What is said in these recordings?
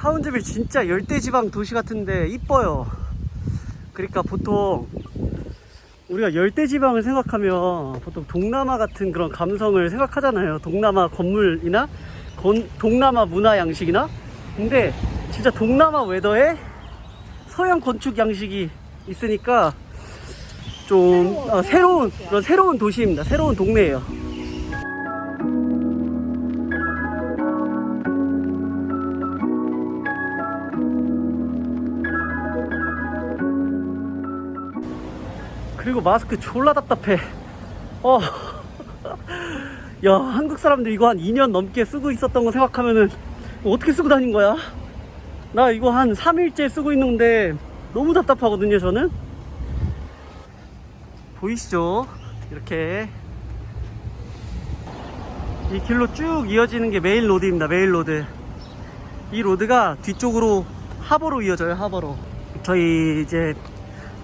타운즈빌 진짜 열대지방 도시 같은데 이뻐요. 그러니까 보통 우리가 열대지방을 생각하면 보통 동남아 같은 그런 감성을 생각하잖아요. 동남아 건물이나 건- 동남아 문화 양식이나. 근데 진짜 동남아 웨더에 서양 건축 양식이 있으니까 좀 어, 새로운 그런 새로운 도시입니다. 새로운 동네예요. 그리고 마스크 졸라 답답해. 어. 야, 한국 사람들 이거 한 2년 넘게 쓰고 있었던 거 생각하면은 어떻게 쓰고 다닌 거야? 나 이거 한 3일째 쓰고 있는데 너무 답답하거든요, 저는. 보이시죠? 이렇게 이 길로 쭉 이어지는 게 메인 로드입니다. 메인 로드. 이 로드가 뒤쪽으로 하버로 이어져요. 하버로. 저희 이제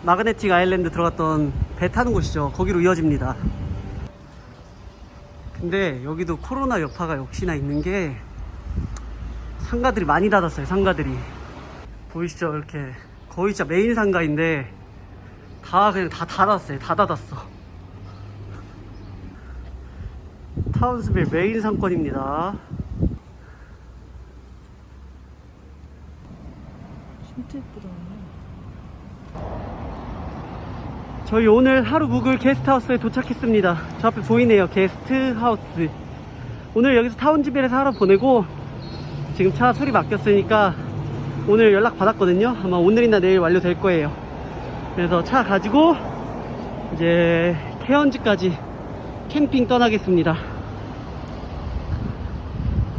마그네틱 아일랜드 들어갔던 배 타는 곳이죠. 거기로 이어집니다. 근데 여기도 코로나 여파가 역시나 있는 게 상가들이 많이 닫았어요. 상가들이 보이시죠? 이렇게 거의 진짜 메인 상가인데 다 그냥 다 닫았어요. 다 닫았어. 타운스빌 메인 상권입니다. 진짜 예쁘다. 저희 오늘 하루 묵을 게스트하우스에 도착했습니다. 저 앞에 보이네요. 게스트하우스. 오늘 여기서 타운즈빌에서 하루 보내고 지금 차 수리 맡겼으니까 오늘 연락 받았거든요. 아마 오늘이나 내일 완료될 거예요. 그래서 차 가지고 이제 케언즈까지 캠핑 떠나겠습니다.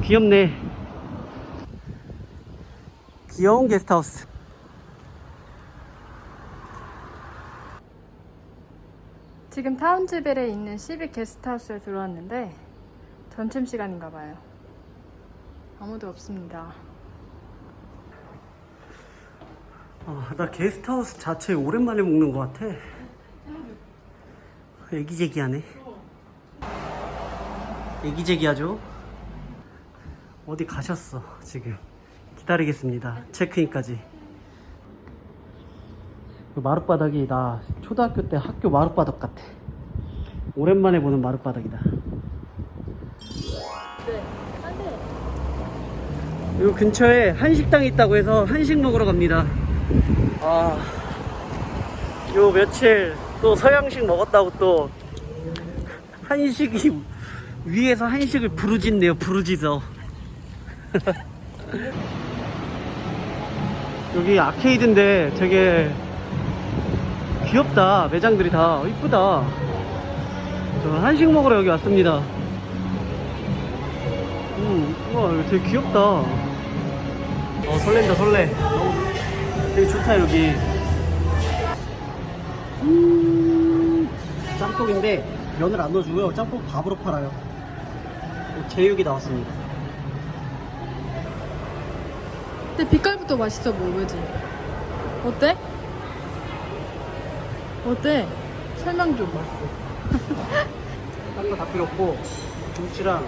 귀엽네. 귀여운 게스트하우스. 지금 타운즈벨에 있는 시빅 게스트하우스에 들어왔는데 점심 시간인가 봐요. 아무도 없습니다. 아, 나 게스트하우스 자체 오랜만에 먹는 것 같아. 애기제기하네. 애기제기하죠? 어디 가셨어, 지금. 기다리겠습니다. 체크인까지. 그 마룻바닥이 나 초등학교 때 학교 마룻바닥 같아. 오랜만에 보는 마룻바닥이다. 네. 요 근처에 한식당이 있다고 해서 한식 먹으러 갑니다. 아, 요 며칠 또 서양식 먹었다고 또 한식이 위에서 한식을 부르짖네요, 부르짖어. 여기 아케이드인데 되게 귀엽다. 매장들이 다 이쁘다. 저 한식 먹으러 여기 왔습니다. 음, 우와, 되게 귀엽다. 어, 설렌다, 설레. 되게 좋다, 여기. 음, 짬뽕인데 면을 안 넣어주고요. 짬뽕 밥으로 팔아요. 어, 제육이 나왔습니다. 근데 빛깔부터 맛있어 보이지? 어때? 어때? 설명 좀 봐. 딴거 다 필요 없고, 김치랑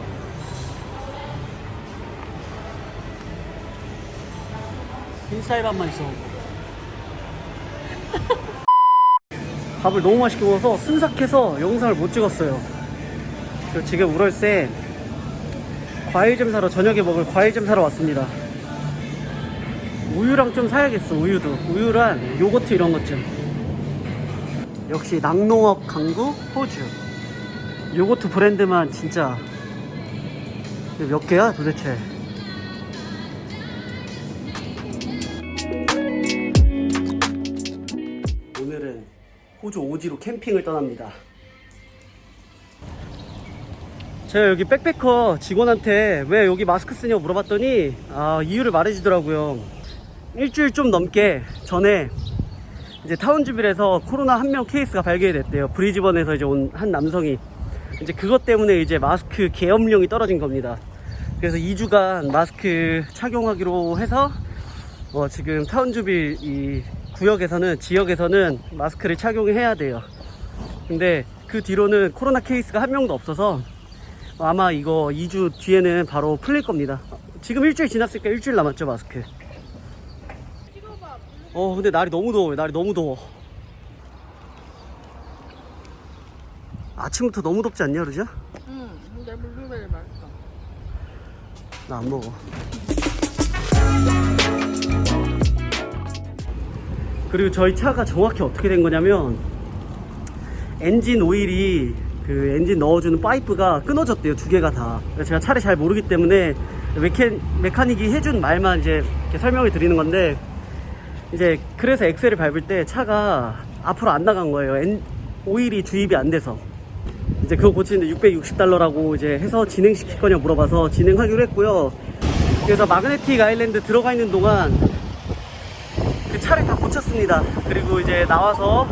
흰쌀밥만 있어. 밥을 너무 맛있게 먹어서 순삭해서 영상을 못 찍었어요. 그리고 지금 우럴세 과일 좀 사러 저녁에 먹을 과일 좀 사러 왔습니다. 우유랑 좀 사야겠어 우유도 우유랑 요거트 이런 것 좀. 역시 낙농업 강구 호주. 요거트 브랜드만 진짜 몇 개야 도대체? 오늘은 호주 오지로 캠핑을 떠납니다. 제가 여기 백패커 직원한테 왜 여기 마스크 쓰냐고 물어봤더니 아, 이유를 말해주더라고요. 일주일 좀 넘게 전에 이제 타운즈빌에서 코로나 한 명 케이스가 발견이 됐대요. 브리즈번에서 이제 온 한 남성이 이제 그것 때문에 이제 마스크 계엄령이 떨어진 겁니다. 그래서 2주간 마스크 착용하기로 해서 어, 지금 타운주빌 이 구역에서는 지역에서는 마스크를 착용해야 돼요. 근데 그 뒤로는 코로나 케이스가 한 명도 없어서 아마 이거 2주 뒤에는 바로 풀릴 겁니다. 지금 일주일 지났으니까 일주일 남았죠 마스크 어 근데 날이 너무 더워요 날이 너무 더워 아침부터 너무 덥지 않냐 그러죠? 응, 근데 블루베리 맛있어. 나 안 먹어. 그리고 저희 차가 정확히 어떻게 된 거냐면 엔진 오일이 그 엔진 넣어주는 파이프가 끊어졌대요 두 개가 다. 제가 차를 잘 모르기 때문에 메케, 메카닉이 해준 말만 이제 이렇게 설명을 드리는 건데 이제 그래서 엑셀을 밟을 때 차가 앞으로 안 나간 거예요. 엔, 오일이 주입이 안 돼서. 이제 그거 고치는데 660달러라고 이제 해서 진행시킬 거냐 물어봐서 진행하기로 했고요. 그래서 마그네틱 아일랜드 들어가 있는 동안 그 차를 다 고쳤습니다. 그리고 이제 나와서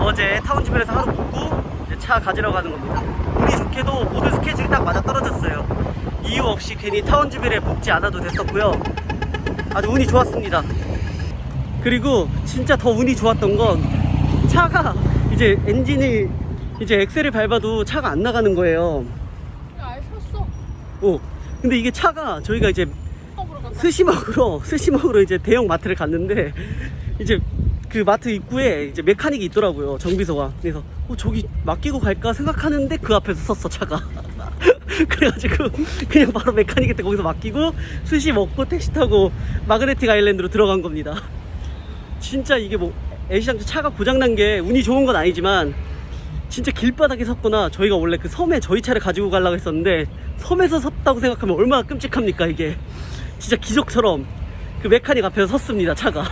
어제 타운집에서 하루 묵고 이제 차 가지러 가는 겁니다. 운이 좋게도 모든 스케줄이 딱 맞아 떨어졌어요. 이유 없이 괜히 타운집에 묵지 않아도 됐었고요. 아주 운이 좋았습니다. 그리고 진짜 더 운이 좋았던 건 차가 이제 엔진을 이제 엑셀을 밟아도 차가 안 나가는 거예요. 아예 샀어. 어. 근데 이게 차가 저희가 이제 먹으러 갔다. 스시 먹으러 스시 먹으러 이제 대형 마트를 갔는데 이제 그 마트 입구에 이제 메카닉이 있더라고요 정비소가 그래서 어 저기 맡기고 갈까 생각하는데 그 앞에서 섰어 차가 그래가지고 그냥 바로 메카닉한테 거기서 맡기고 스시 먹고 택시 타고 마그네틱 아일랜드로 들어간 겁니다 진짜 이게 뭐 애시장도 차가 고장난 게 운이 좋은 건 아니지만 진짜 길바닥에 섰거나 저희가 원래 그 섬에 저희 차를 가지고 가려고 했었는데 섬에서 섰다고 생각하면 얼마나 끔찍합니까 이게. 진짜 기적처럼 그 메카닉 앞에서 섰습니다 차가.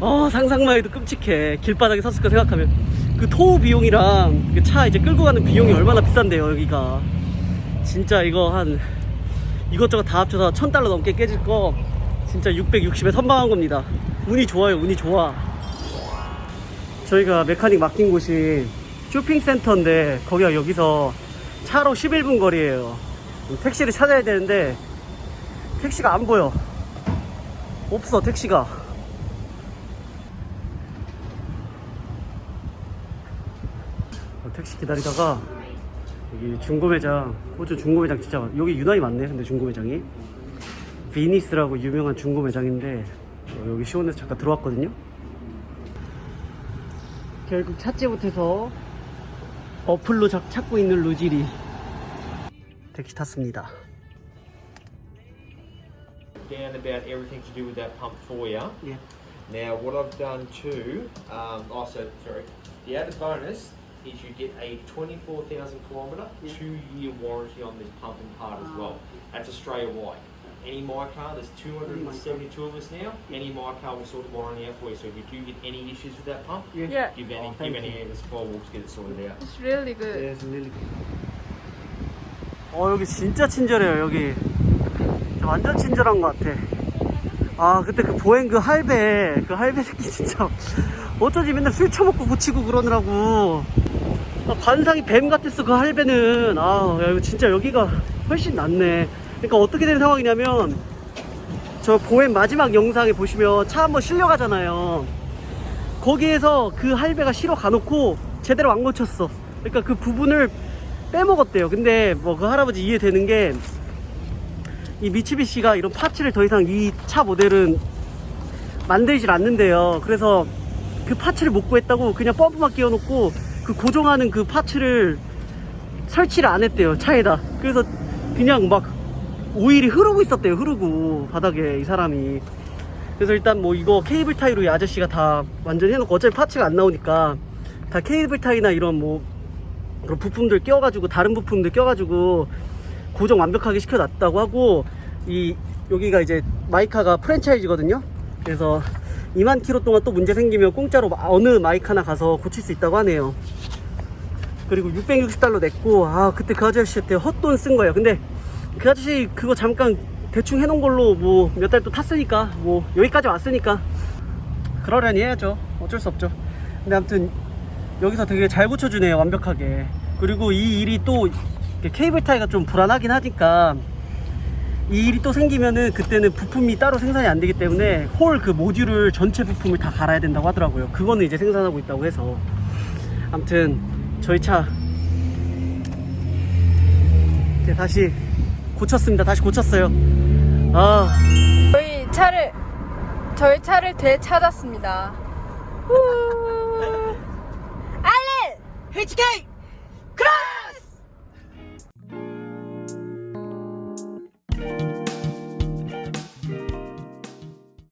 어 상상만 해도 끔찍해. 길바닥에 섰을 거 생각하면. 그 토우 비용이랑 그 차 이제 끌고 가는 비용이 얼마나 비싼데요 여기가. 진짜 이거 한 이것저것 다 합쳐서 천 달러 넘게 깨질 거 진짜 660에 선방한 겁니다. 운이 좋아요 운이 좋아. 저희가 메카닉 맡긴 곳이 쇼핑센터인데 거기가 여기서 차로 11분 거리에요. 택시를 찾아야 되는데 택시가 안 보여. 없어 택시가. 어, 택시 기다리다가 여기 중고 매장 호주 중고 매장 진짜 많 여기 유난히 많네 근데 중고 매장이 비니스라고 유명한 중고 매장인데 어, 여기 시원해서 잠깐 들어왔거든요 결국 찾지 못해서 어플로 자- 찾고 있는 루지리 택시 탔습니다 down about everything to do with that pump for you. 예. Now, what I've done too, um, also, sorry, the added bonus is you get a 24,000 kilometre, Yeah. two year warranty on this pumping part as well. That's Australia wide. Any my car, there's 272 of us now. Any my car will sort the warranty out for you. So if you do get any issues with that pump, Yeah. give any, Oh, thank give any of us four walks to get it sorted out. It's really good. Yes, really. 어 여기 진짜 친절해요 여기 완전 친절한 것 같아 아 그때 그 보행 그 할배 그 할배 새끼 진짜 어쩌지 맨날 술 처먹고 고치고 그러느라고 아, 관상이 뱀 같았어 그 할배는 아 야, 이거 진짜 여기가 훨씬 낫네 그러니까 어떻게 된 상황이냐면 저 보행 마지막 영상에 보시면 차 한번 실려가잖아요 거기에서 그 할배가 실어 가놓고 제대로 안 고쳤어. 그러니까 그 부분을 빼먹었대요. 근데 뭐 그 할아버지 이해되는 게 이 미츠비시가 이런 파츠를 더 이상 이 차 모델은 만들질 않는데요. 그래서 그 파츠를 못 구했다고 그냥 펌프만 끼워놓고 그 고정하는 그 파츠를 설치를 안 했대요. 차에다. 그래서 그냥 막 오일이 흐르고 있었대요. 흐르고 바닥에 이 사람이. 그래서 일단 뭐 이거 케이블 타이로 이 아저씨가 다 완전 해놓고 어차피 파츠가 안 나오니까 다 케이블 타이나 이런 뭐 그런 부품들 껴가지고 다른 부품들 껴가지고 고정 완벽하게 시켜놨다고 하고 이 여기가 이제 마이카가 프랜차이즈거든요. 그래서 2만 킬로 동안 또 문제 생기면 공짜로 어느 마이카나 가서 고칠 수 있다고 하네요. 그리고 660달러 냈고 아 그때 그 아저씨한테 헛돈 쓴 거예요. 근데 그 아저씨 그거 잠깐 대충 해놓은 걸로 뭐 몇 달 또 탔으니까 뭐 여기까지 왔으니까 그러려니 해야죠. 어쩔 수 없죠. 근데 아무튼 여기서 되게 잘 고쳐주네요. 완벽하게. 그리고 이 일이 또 케이블 타이가 좀 불안하긴 하니까 이 일이 또 생기면은 그때는 부품이 따로 생산이 안 되기 때문에 홀 그 모듈을 전체 부품을 다 갈아야 된다고 하더라고요. 그거는 이제 생산하고 있다고 해서 아무튼 저희 차 이제 다시 고쳤습니다. 다시 고쳤어요. 아 저희 차를 저희 차를 되찾았습니다. 후. 알렌! HK! 크라!